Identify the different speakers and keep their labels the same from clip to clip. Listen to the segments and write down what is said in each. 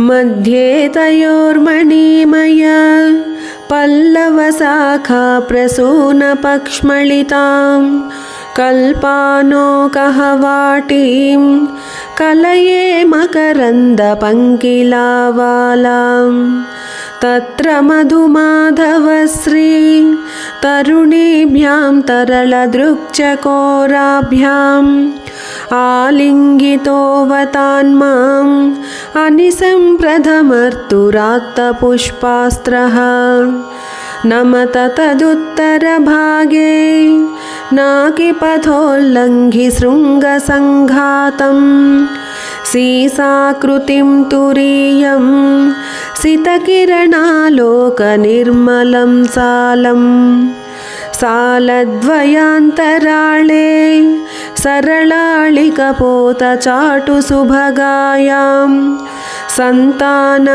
Speaker 1: मध्ये तयोर्मणिमय पल्लवशाखा प्रसूनपक्ष्मलितां कल्पानोकहवाटीं कलये मकरन्दपङ्किलावालां तत्र मधुमाधवश्री तरुणीभ्यां तरलदृक्चकोराभ्याम् आलिङ्गितोऽवतान्माम् अनिशं प्रथमर्तुरात्तपुष्पास्त्रः। नमत तदुत्तरभागे नाकिपथोल्लङ्घि शृङ्गसङ्घातम् सीसाकृतिं तुरीयं सितकिरणालोकनिर्मलं सालम् सालद्वयान्तराळे सरलाळिकपोतचाटुसुभगायां सन्तानवाटिकायां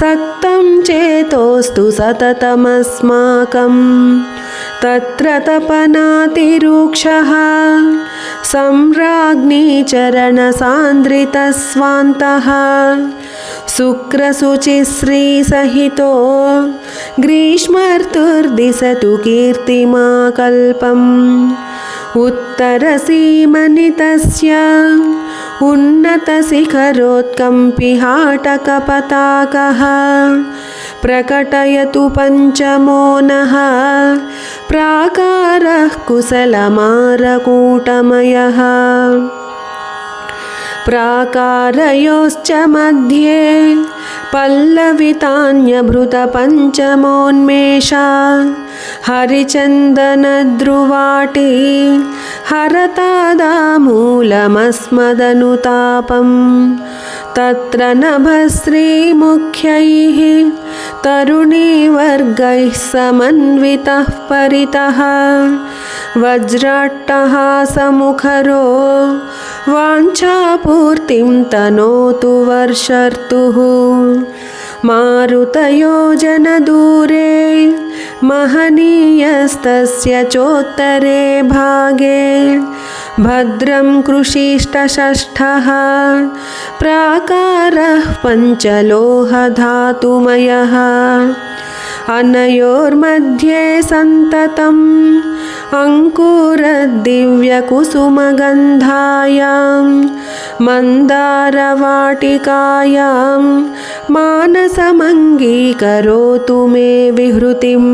Speaker 1: सक्तं चेतोस्तु सततमस्माकम् तत्र तपनातिरूक्षः सम्राज्ञी चरणसान्द्रितस्वान्तः शुक्रशुचिश्रीसहितो ग्रीष्मर्तुर्दिशतु कीर्तिमाकल्पम्। उत्तरसीमनितस्य उन्नतशिखरोत्कम्पिहाटकपताकः प्रकटयतु पञ्चमो नः प्राकारः कुशलमारकूटमयः प्राकारयोश्च मध्ये पल्लवितान्यभृतपञ्चमोन्मेषा हरिचन्दनध्रुवाटी हरतादामूलमस्मदनुतापम् तत्र नभश्रीमुख्यैः तरुणीवर्गैः समन्वितः परितः। वज्राट्टहासमुखरो वाञ्छापूर्तिं तनोतु वर्षर्तुः। मारुतयोजनदूरे महनीयस्तस्य चोत्तरे भागे भद्रं कृषिष्टषष्ठः प्राकारः पञ्चलोहधातुमयः अनयोर्मध्ये सन्ततम् अङ्कुरदिव्यकुसुमगन्धायां मन्दारवाटिकायां मानसमङ्गीकरोतु मे विहृतिम्